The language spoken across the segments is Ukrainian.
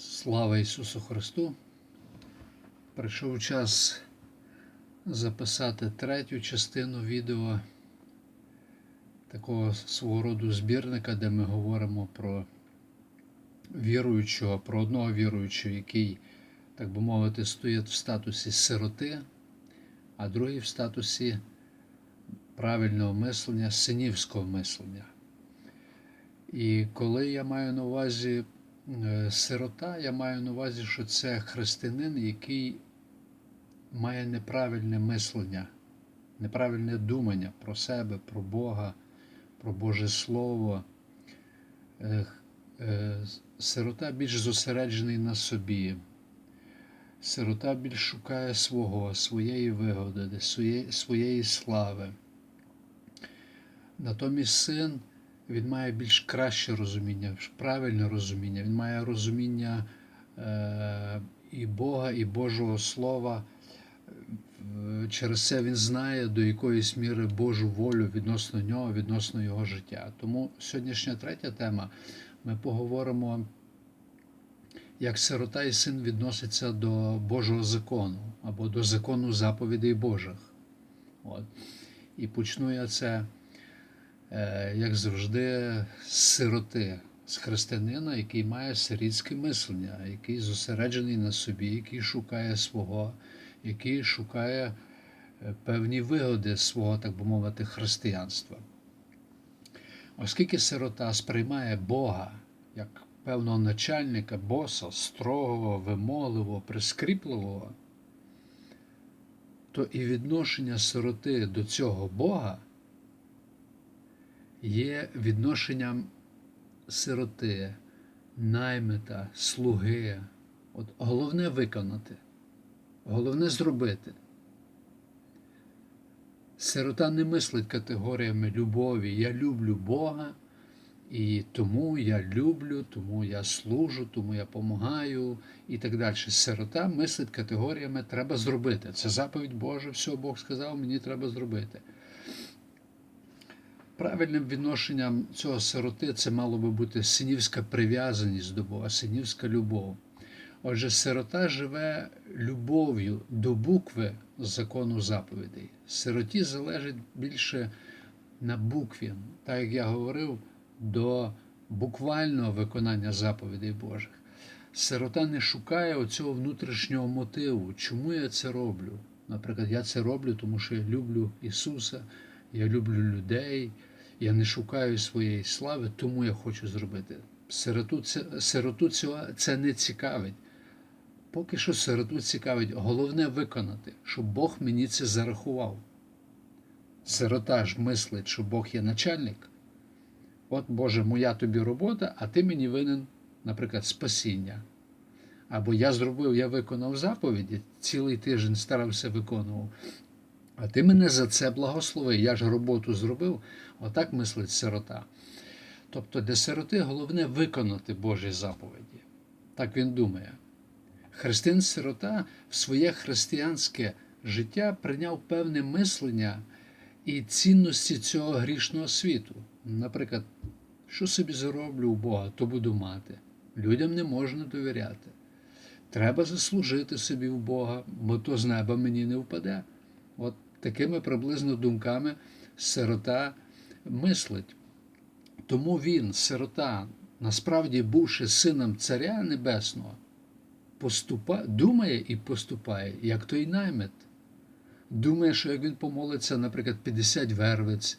Слава Ісусу Христу! Прийшов час записати третю частину відео такого свого роду збірника, де ми говоримо про віруючого, про одного віруючого, який, так би мовити, стоїть в статусі сироти, а другий в статусі правильного мислення, синівського мислення. І коли я маю на увазі сирота, я маю на увазі, що це християнин, який має неправильне мислення, неправильне думання про себе, про Бога, про Боже Слово. Е, е, Сирота більш зосереджений на собі. Сирота більш шукає свого, своєї вигоди, своєї слави. Натомість син він має більш краще розуміння, правильне розуміння. Він має розуміння е, і Бога, і Божого Слова. Через це він знає до якоїсь міри Божу волю відносно нього, відносно його життя. Тому сьогоднішня третя тема ми поговоримо, як сирота і син відносяться до Божого закону або до закону заповідей Божих. От. І почну я це як завжди, сироти, з християнина, який має сирітське мислення, який зосереджений на собі, який шукає свого, який шукає е, певні вигоди свого, так би мовити, християнства. Оскільки сирота сприймає Бога як певного начальника, боса, строгого, вимогливого, прискріпливого, то і відношення сироти до цього Бога є відношенням сироти, наймита, слуги. От Головне виконати, головне зробити. Сирота не мислить категоріями любові. Я люблю Бога, і тому я люблю, тому я служу, тому я допомагаю і так далі. Сирота мислить категоріями треба зробити. Це заповідь Божа, все Бог сказав, мені треба зробити. Правильним відношенням цього сироти це мало би бути синівська прив'язаність до Бога, синівська любов. Отже, сирота живе любов'ю до букви закону заповідей. Сироті залежить більше на букві, так як я говорив, до буквального виконання заповідей Божих. Сирота не шукає оцього внутрішнього мотиву, чому я це роблю. Наприклад, я це роблю, тому що я люблю Ісуса, я люблю людей, я не шукаю своєї слави, тому я хочу зробити. Сироту це, сироту цього це не цікавить. Поки що сироту цікавить, головне виконати, щоб Бог мені це зарахував. Сирота ж мислить, що Бог є начальник. От, Боже, моя тобі робота, а ти мені винен, наприклад, спасіння. Або я зробив, я виконав заповіді, цілий тиждень старався виконував. А ти мене за це благослови, я ж роботу зробив, отак мислить сирота. Тобто для сироти головне виконати Божі заповіді. Так він думає. Христин-сирота в своє християнське життя прийняв певне мислення і цінності цього грішного світу. Наприклад, що собі зароблю у Бога, то буду мати. Людям не можна довіряти. Треба заслужити собі в Бога, бо то з неба мені не впаде. От такими приблизно думками сирота мислить. Тому він, сирота, насправді бувши сином Царя Небесного, поступа, думає і поступає, як той наймит. Думає, що як він помолиться, наприклад, 50 вервиць,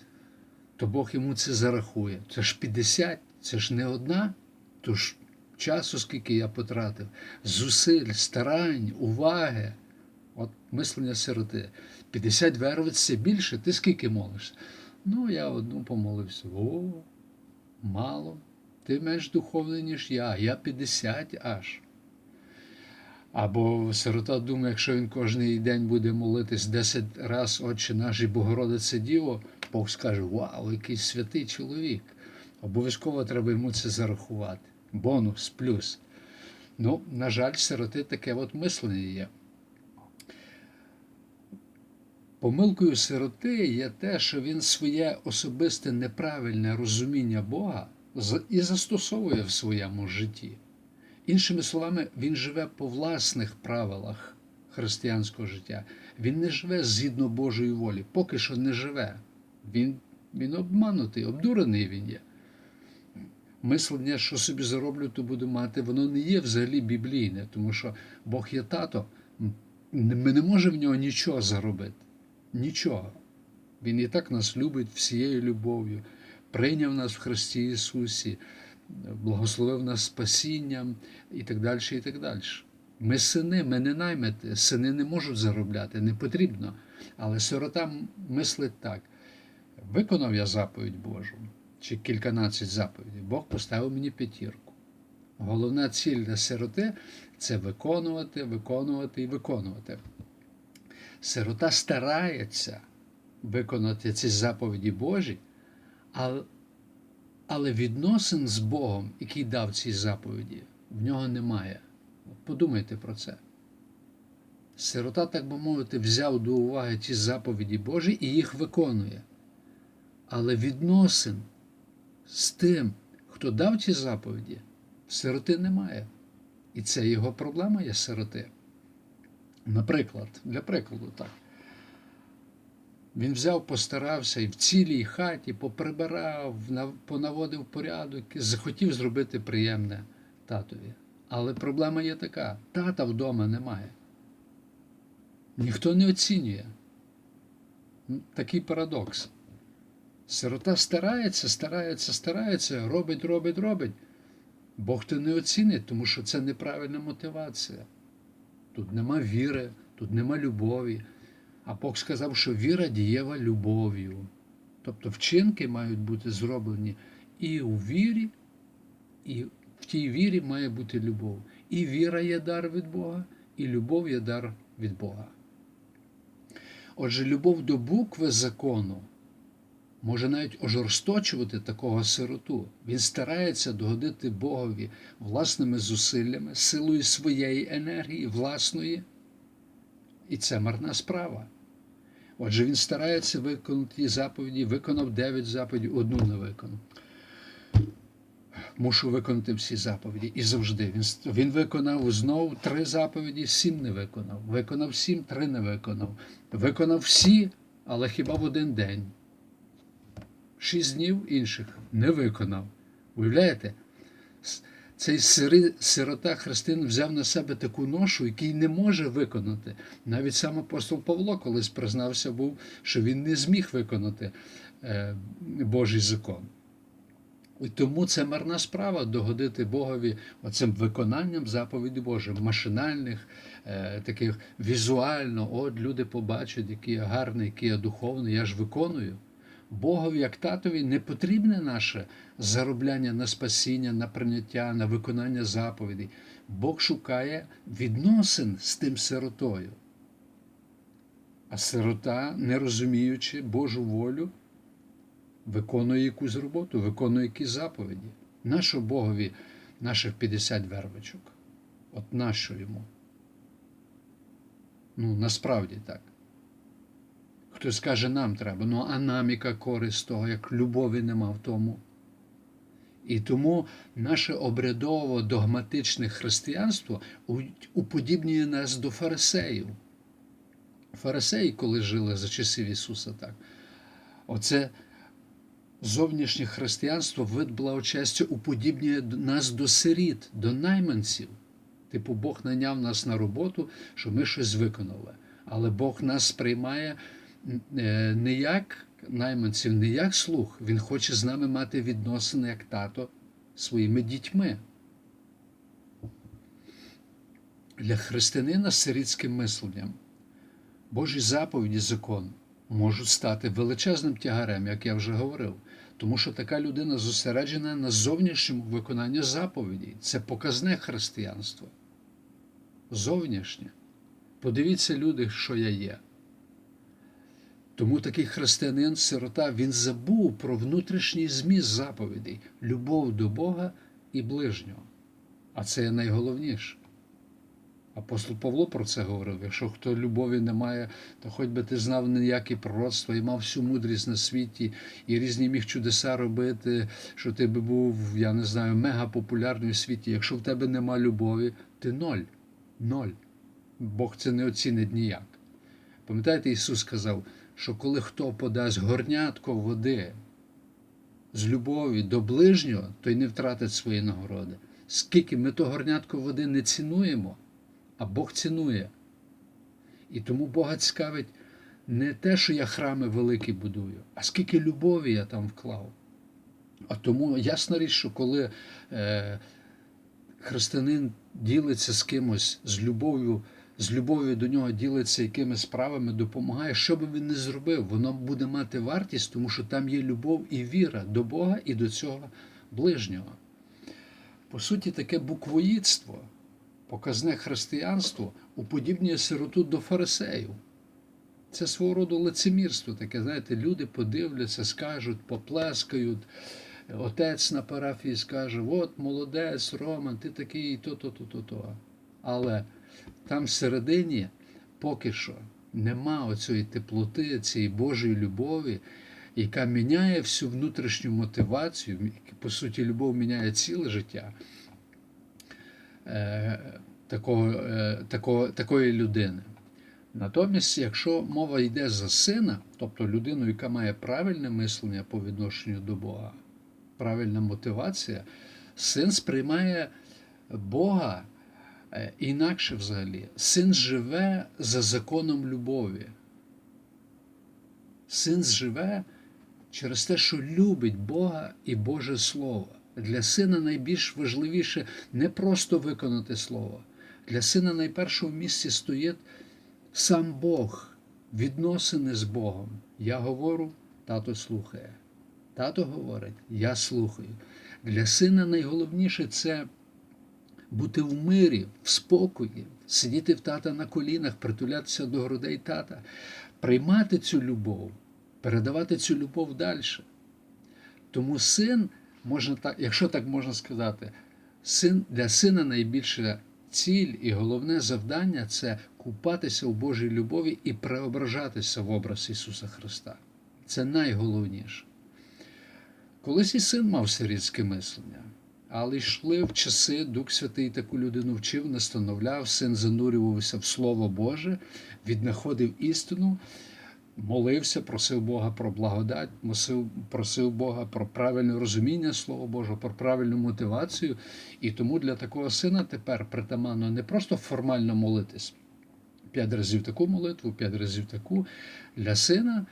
то Бог йому це зарахує. Це ж 50, це ж не одна, то ж часу, скільки я потратив, зусиль, старань, уваги. От мислення сироти. 50 вервиць це більше, ти скільки молишся? Ну, я одну помолився. О, мало. Ти менш духовний, ніж я, я 50 аж. Або сирота думає, якщо він кожен день буде молитись 10 разів Отче наш і Богородице Діво, Бог скаже, вау, який святий чоловік. Обов'язково треба йому це зарахувати. Бонус, плюс. Ну, на жаль, сироти таке от мислення є. Помилкою сироти є те, що він своє особисте неправильне розуміння Бога і застосовує в своєму житті. Іншими словами, він живе по власних правилах християнського життя. Він не живе згідно Божої волі, поки що не живе. Він, він обманутий, обдурений він є. Мислення, що собі зароблю, то буду мати, воно не є взагалі біблійне, тому що Бог є тато. Ми не можемо в нього нічого заробити. Нічого. Він і так нас любить всією любов'ю, прийняв нас в Христі Ісусі, благословив нас спасінням і так далі. і так далі. Ми сини, ми не наймити, сини не можуть заробляти, не потрібно. Але сирота мислить так: виконав я заповідь Божу, чи кільканадцять заповідей, Бог поставив мені п'ятірку. Головна ціль для сироти це виконувати, виконувати і виконувати. Сирота старається виконати ці заповіді Божі, але, відносин з Богом, який дав ці заповіді, в нього немає. Подумайте про це. Сирота, так би мовити, взяв до уваги ті заповіді Божі і їх виконує. Але відносин з тим, хто дав ті заповіді, сироти немає. І це його проблема є сироти. Наприклад, для прикладу, так. Він взяв, постарався і в цілій хаті поприбирав, понаводив порядок, захотів зробити приємне татові. Але проблема є така: тата вдома немає. Ніхто не оцінює. Такий парадокс. Сирота старається, старається, старається, робить, робить, робить. Бог то не оцінить, тому що це неправильна мотивація. Тут нема віри, тут нема любові. А Бог сказав, що віра дієва любов'ю. Тобто вчинки мають бути зроблені і у вірі, і в тій вірі має бути любов. І віра є дар від Бога, і любов є дар від Бога. Отже, любов до букви закону може навіть ожорсточувати такого сироту. Він старається догодити Богові власними зусиллями, силою своєї енергії, власної. І це марна справа. Отже, він старається виконати заповіді, виконав дев'ять заповідей, одну не виконав. Мушу виконати всі заповіді. І завжди. Він він виконав знову три заповіді, сім не виконав. Виконав сім, три не виконав. Виконав всі, але хіба в один день. Шість днів інших не виконав. Уявляєте? Цей сири, сирота христин взяв на себе таку ношу, який не може виконати. Навіть сам апостол Павло колись признався, був, що він не зміг виконати е, Божий закон. І тому це марна справа догодити Богові оцим виконанням заповіді Божих, машинальних, е, таких візуально, от люди побачать, який я гарний, який я духовний, я ж виконую. Богові, як татові, не потрібне наше заробляння на спасіння, на прийняття, на виконання заповідей. Бог шукає відносин з тим сиротою. А сирота, не розуміючи Божу волю, виконує якусь роботу, виконує якісь заповіді. Нащо Богові наших 50 вервичок? От нащо йому? Ну, насправді так. Хтось каже, нам треба. Ну, а нам яка користь того, як любові нема в тому. І тому наше обрядово догматичне християнство уподібнює нас до фарисеїв. Фарисеї, коли жили за часів Ісуса, так. Оце зовнішнє християнство, вид благочестя уподібнює нас до сиріт, до найманців. Типу, Бог наняв нас на роботу, щоб ми щось виконали. Але Бог нас сприймає не як найманців, не як слух, він хоче з нами мати відносини як тато своїми дітьми. Для християнина з сирітським мисленням Божі заповіді, закон можуть стати величезним тягарем, як я вже говорив, тому що така людина зосереджена на зовнішньому виконанні заповідей. Це показне християнство. Зовнішнє. Подивіться, люди, що я є. Тому такий християнин, сирота, він забув про внутрішній зміст заповідей, любов до Бога і ближнього. А це найголовніше. Апостол Павло про це говорив: якщо хто любові не має, то хоч би ти знав ніякі пророцтва і мав всю мудрість на світі, і різні міг чудеса робити, що ти би був, я не знаю, мега популярний у світі. Якщо в тебе нема любові, ти ноль. Ноль. Бог це не оцінить ніяк. Пам'ятаєте, Ісус сказав, що коли хто подасть горнятко води з любові до ближнього, той не втратить свої нагороди. Скільки ми то горнятко води не цінуємо, а Бог цінує. І тому Бога цікавить не те, що я храми великі будую, а скільки любові я там вклав. А тому ясна річ, що коли е, християнин ділиться з кимось з любов'ю, з любов'ю до нього ділиться якимись справами, допомагає, що би він не зробив, воно буде мати вартість, тому що там є любов і віра до Бога і до цього ближнього. По суті, таке буквоїдство, показне християнство уподібнює сироту до фарисеїв. Це свого роду лицемірство таке, знаєте, люди подивляться, скажуть, поплескають. Отець на парафії скаже: от молодець, Роман, ти такий, то-то, то-то, то. Але там всередині поки що нема оцієї теплоти, цієї Божої любові, яка міняє всю внутрішню мотивацію, по суті, любов міняє ціле життя е, такого, е, такого, такої людини. Натомість, якщо мова йде за сина, тобто людину, яка має правильне мислення по відношенню до Бога, правильна мотивація, син сприймає Бога інакше взагалі. Син живе за законом любові. Син живе через те, що любить Бога і Боже Слово. Для сина найбільш важливіше не просто виконати слово. Для сина найпершому місці стоїть сам Бог, відносини з Богом. Я говорю, тато слухає. Тато говорить, я слухаю. Для сина найголовніше це бути в мирі, в спокої, сидіти в тата на колінах, притулятися до грудей тата, приймати цю любов, передавати цю любов далі. Тому син, можна так, якщо так можна сказати, син, для сина найбільша ціль і головне завдання це купатися у Божій любові і преображатися в образ Ісуса Христа. Це найголовніше. Колись і син мав сирітське мислення, але йшли в часи, Дух Святий таку людину вчив, настановляв, син занурювався в Слово Боже, віднаходив істину, молився, просив Бога про благодать, просив, просив Бога про правильне розуміння Слова Божого, про правильну мотивацію. І тому для такого сина тепер притаманно не просто формально молитись. П'ять разів таку молитву, п'ять разів таку. Для сина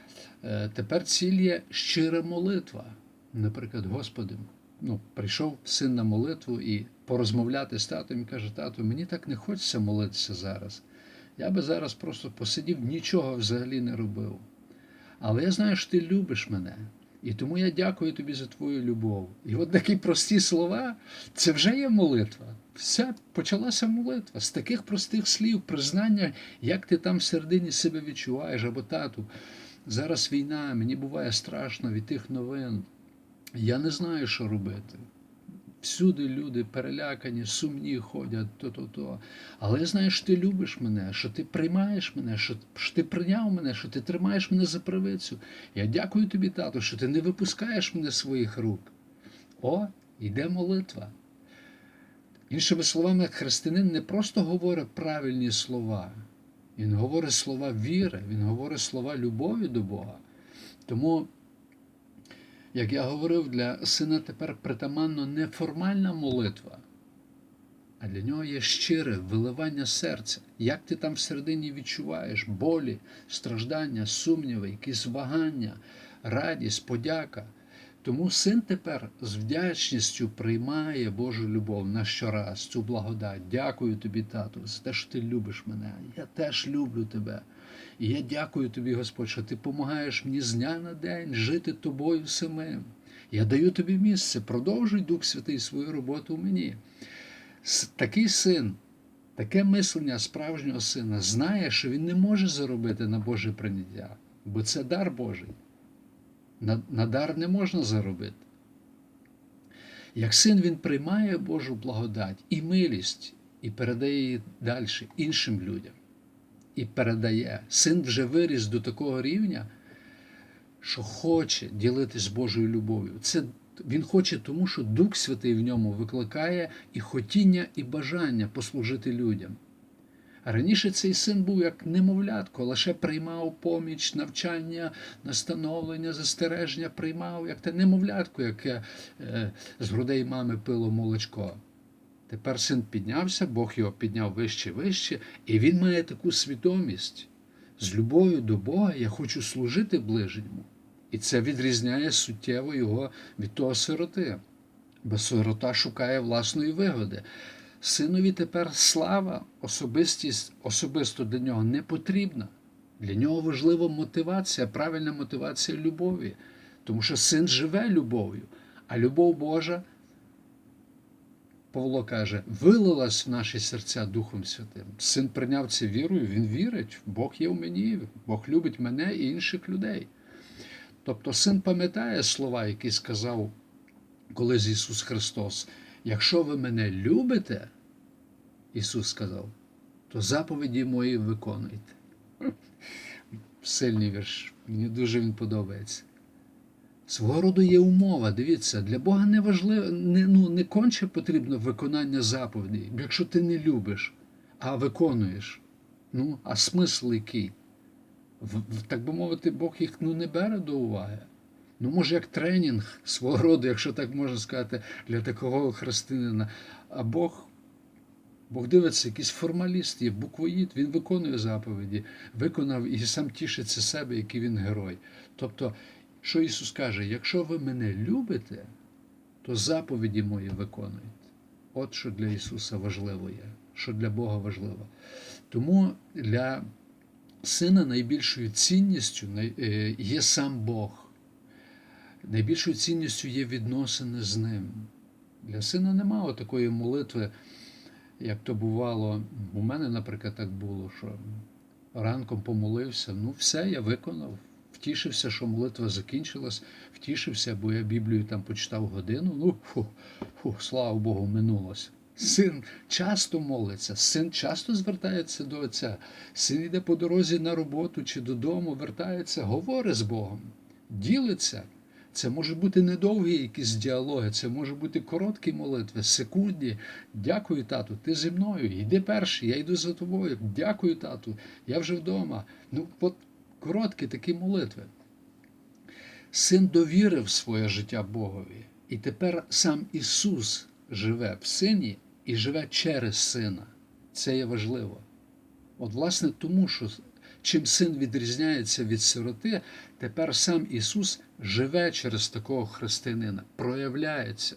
е, тепер ціль є щира молитва. Наприклад, Господи, ну, прийшов син на молитву і порозмовляти з татом і каже, тату, мені так не хочеться молитися зараз. Я би зараз просто посидів, нічого взагалі не робив. Але я знаю, що ти любиш мене. І тому я дякую тобі за твою любов. І от такі прості слова, це вже є молитва. Все, почалася молитва з таких простих слів, признання, як ти там всередині себе відчуваєш, або тату. Зараз війна, мені буває страшно від тих новин. Я не знаю, що робити. Всюди люди перелякані, сумні ходять, то-то-то. Але я знаю, що ти любиш мене, що ти приймаєш мене, що, що ти прийняв мене, що ти тримаєш мене за правицю. Я дякую тобі, тату, що ти не випускаєш мене своїх рук. О, йде молитва. Іншими словами, християнин не просто говорить правильні слова, він говорить слова віри, він говорить слова любові до Бога. Тому. Як я говорив, для сина тепер притаманно не формальна молитва, а для нього є щире виливання серця. Як ти там всередині відчуваєш болі, страждання, сумніви, якісь вагання, радість, подяка. Тому син тепер з вдячністю приймає Божу любов на щораз, цю благодать. Дякую тобі, тату, за те, що ти любиш мене. Я теж люблю тебе. І я дякую тобі, Господь, що ти допомагаєш мені з дня на день жити тобою самим. Я даю тобі місце, продовжуй Дух Святий свою роботу в мені. Такий син, таке мислення справжнього сина знає, що він не може заробити на Боже прийняття, бо це дар Божий. На, на дар не можна заробити. Як син він приймає Божу благодать і милість, і передає її далі іншим людям. І передає. Син вже виріс до такого рівня, що хоче ділитись Божою любов'ю. Це він хоче, тому що Дух Святий в ньому викликає і хотіння, і бажання послужити людям. Раніше цей син був як немовлятко, лише приймав поміч, навчання, настановлення, застереження, приймав як те немовлятко, яке е, з грудей мами пило молочко. Тепер син піднявся, Бог його підняв вище, вище, і він має таку свідомість. З любов'ю до Бога я хочу служити ближньому. І це відрізняє суттєво його від того сироти, бо сирота шукає власної вигоди. Синові тепер слава, особистість особисто для нього не потрібна. Для нього важлива мотивація, правильна мотивація любові. Тому що син живе любов'ю, а любов Божа, Павло каже, вилилась в наші серця Духом Святим. Син прийняв це вірою, він вірить, Бог є в мені, Бог любить мене і інших людей. Тобто син пам'ятає слова, які сказав колись Ісус Христос. Якщо ви мене любите, Ісус сказав, то заповіді мої виконуйте. Сильний вірш, мені дуже він подобається. Свого роду є умова, дивіться, для Бога не важливо, не, ну, не конче потрібно виконання заповідей, якщо ти не любиш, а виконуєш. Ну, а смисл який? В, так би мовити, Бог їх ну, не бере до уваги. Ну, може, як тренінг свого роду, якщо так можна сказати, для такого християнина. А Бог, Бог дивиться, якийсь формаліст є, буквоїд, він виконує заповіді, виконав і сам тішиться себе, який він герой. Тобто, що Ісус каже, якщо ви мене любите, то заповіді мої виконуєте. От що для Ісуса важливо є, що для Бога важливо. Тому для сина найбільшою цінністю е, є сам Бог. Найбільшою цінністю є відносини з ним. Для сина немає такої молитви, як то бувало. У мене, наприклад, так було, що ранком помолився, ну все, я виконав. Втішився, що молитва закінчилась, втішився, бо я Біблію там почитав годину. Ну, фу, фу, слава Богу, минулося. Син часто молиться, син часто звертається до Отця. Син йде по дорозі на роботу чи додому, вертається, говорить з Богом, ділиться. Це може бути недовгі якісь діалоги, це може бути короткі молитви, секундні. Дякую, тату, ти зі мною. Йди перший, я йду за тобою. Дякую, тату, я вже вдома. Ну, от короткі такі молитви. Син довірив своє життя Богові. І тепер сам Ісус живе в сині і живе через сина. Це є важливо. От, власне, тому що чим син відрізняється від сироти, тепер сам Ісус живе через такого християнина, проявляється.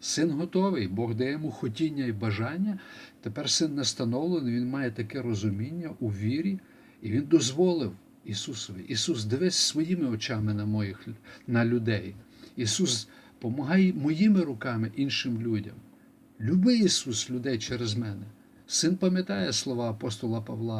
Син готовий, Бог дає йому хотіння і бажання. Тепер син настановлений, він має таке розуміння у вірі, і він дозволив Ісусові. Ісус, дивись своїми очами на моїх на людей. Ісус, помагай моїми руками іншим людям. Люби Ісус людей через мене. Син пам'ятає слова апостола Павла.